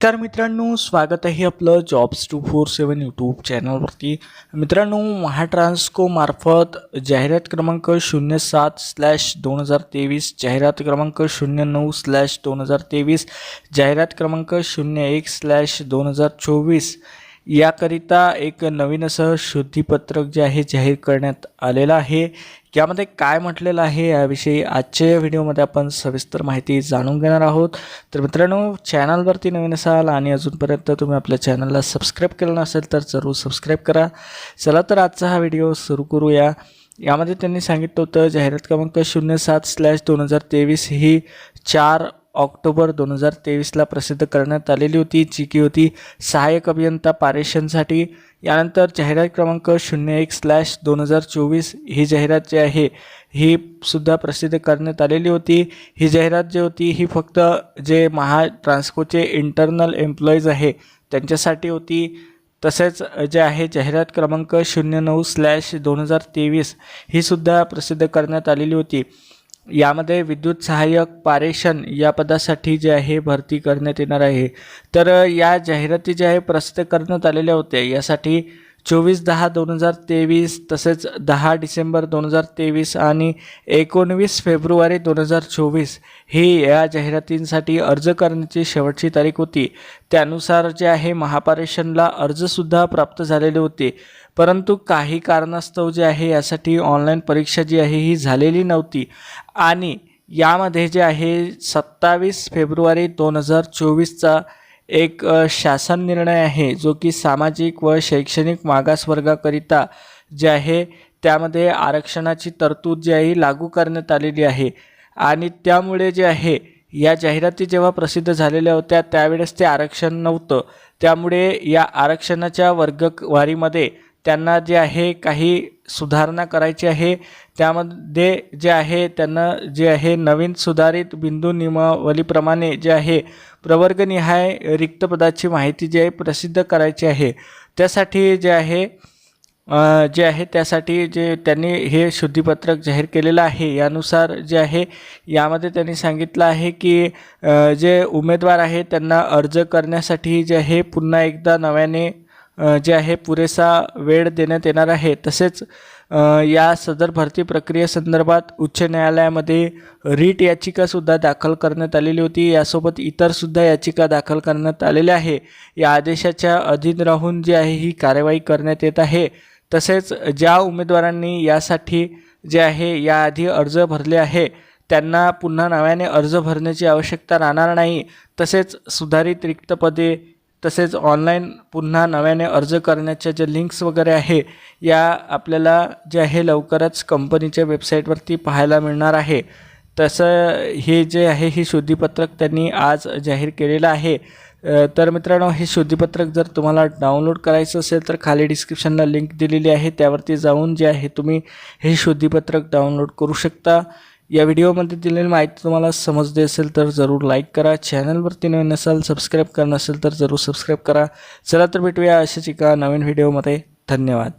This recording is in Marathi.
तर मित्रांनो स्वागत आहे आपलं jobs two four seven YouTube चॅनलवरती मित्रांनो महाट्रान्सकोमार्फत जाहिरात क्रमांक शून्य सात स्लॅश दोन हजार तेवीस जाहिरात क्रमांक शून्य नऊ स्लॅश दोन हजार तेवीस जाहिरात क्रमांक शून्य एक स्लॅश दोन हजार चोवीस याकरिता एक नवीन असं शुद्धीपत्रक जे आहे जाहीर करण्यात आलेलं आहे. यामध्ये काय म्हटलेलं आहे याविषयी आजच्या व्हिडिओमध्ये आपण सविस्तर माहिती जाणून घेणार आहोत. तर मित्रांनो चॅनलवरती नवीन असाल आणि अजूनपर्यंत तुम्ही आपल्या चॅनलला सबस्क्राईब केलं नसेल तर जरूर सबस्क्राईब करा. चला तर आजचा हा व्हिडिओ सुरू करूया. यामध्ये त्यांनी सांगितलं होतं जाहिरात क्रमांक शून्य सात स्लॅश दोन हजार तेवीस ही चार ऑक्टोबर दोन हजार तेवीसला प्रसिद्ध करण्यात आलेली होती. जी की होती सहाय्यक अभियंता पारेषणसाठी. यानंतर जाहिरात क्रमांक शून्य एक स्लॅश दोन हजार चोवीस ही जाहिरात जी आहे ही सुद्धा प्रसिद्ध करण्यात आलेली होती. ही जाहिरात जी होती ही फक्त जे महा ट्रान्सकोचे इंटरनल एम्प्लॉईज आहे त्यांच्यासाठी होती. तसेच जे आहे जाहिरात क्रमांक शून्य नऊ स्लॅश दोन हजार तेवीस ही सुद्धा प्रसिद्ध करण्यात आलेली होती. यामध्ये विद्युत सहाय्यक पारेषण या पदासाठी जे आहे भरती करण्यात येणार आहे. तर या जाहिराती ज्या आहे प्रसिद्ध करण्यात आलेल्या होत्या. यासाठी चोवीस दहा दोन हजार तेवीस तसेच दहा डिसेंबर दोन हजार तेवीस आणि एकोणवीस फेब्रुवारी दोन हजार चोवीस ही या जाहिरातींसाठी अर्ज करण्याची शेवटची तारीख होती. त्यानुसार जे आहे महापारेषणला अर्जसुद्धा प्राप्त झालेले होते. परंतु काही कारणास्तव जे आहे यासाठी ऑनलाईन परीक्षा जी आहे ही झालेली नव्हती. आणि यामध्ये जे आहे सत्तावीस फेब्रुवारी दोन हजार चोवीसचा एक शासन निर्णय आहे जो की सामाजिक व शैक्षणिक मागासवर्गाकरिता जे आहे त्यामध्ये आरक्षणाची तरतूद जी आहे लागू करण्यात आलेली आहे. आणि त्यामुळे जे आहे या जाहिराती जेव्हा प्रसिद्ध झालेल्या होत्या त्यावेळेस ते आरक्षण नव्हतं. त्यामुळे या आरक्षणाच्या वर्गवारीमध्ये त्यांना जे आहे काही सुधारणा करायची आहे त्यामध्ये जे आहे त्यांना जे आहे नवीन सुधारित बिंदू नियमावलीप्रमाणे जे आहे प्रवर्गनिहाय रिक्त पदाची माहिती जी आहे प्रसिद्ध करायची आहे. त्यासाठी जे आहे जे आहे त्यासाठी जे त्यांनी हे शुद्धीपत्रक जाहीर केलेलं आहे यानुसार जे आहे यामध्ये त्यांनी सांगितलं आहे की जे उमेदवार आहे त्यांना अर्ज करण्यासाठी जे आहे पुन्हा एकदा नव्याने जे आहे पुरेसा वेळ देण्यात येणार आहे. तसेच या सदर भरती प्रक्रियेसंदर्भात उच्च न्यायालयामध्ये रीट याचिकासुद्धा दाखल करण्यात आलेली होती. यासोबत इतरसुद्धा याचिका दाखल करण्यात आलेल्या आहे. या आदेशाच्या अधीन राहून जी आहे ही कार्यवाही करण्यात येत आहे. तसेच ज्या उमेदवारांनी यासाठी जे आहे याआधी अर्ज भरले आहे त्यांना पुन्हा नव्याने अर्ज भरण्याची आवश्यकता राहणार नाही. तसेच सुधारित रिक्त पदे तसेच ऑनलाईन पुन्हा नव्याने अर्ज करण्याच्या जे लिंक्स वगैरे आहे या आपल्याला जे आहे लवकरच कंपनीच्या वेबसाईटवरती पाहायला मिळणार आहे. तसं हे जे आहे हे शुद्धीपत्रक त्यांनी आज जाहीर केलेलं आहे. तर मित्रांनो हे शुद्धीपत्रक जर तुम्हाला डाउनलोड करायचं असेल तर खाली डिस्क्रिप्शनला लिंक दिलेली आहे. त्यावरती जाऊन जे आहे तुम्ही हे शुद्धीपत्रक डाउनलोड करू शकता. या व्हिडिओमध्ये दिलेली माहिती तुम्हाला समजली असेल तर जरूर लाईक करा. चॅनलवरती नवीन असाल सबस्क्राईब करणं असेल तर जरूर सबस्क्राईब करा. चला तर भेटूया अशाच एका नवीन व्हिडिओमध्ये धन्यवाद.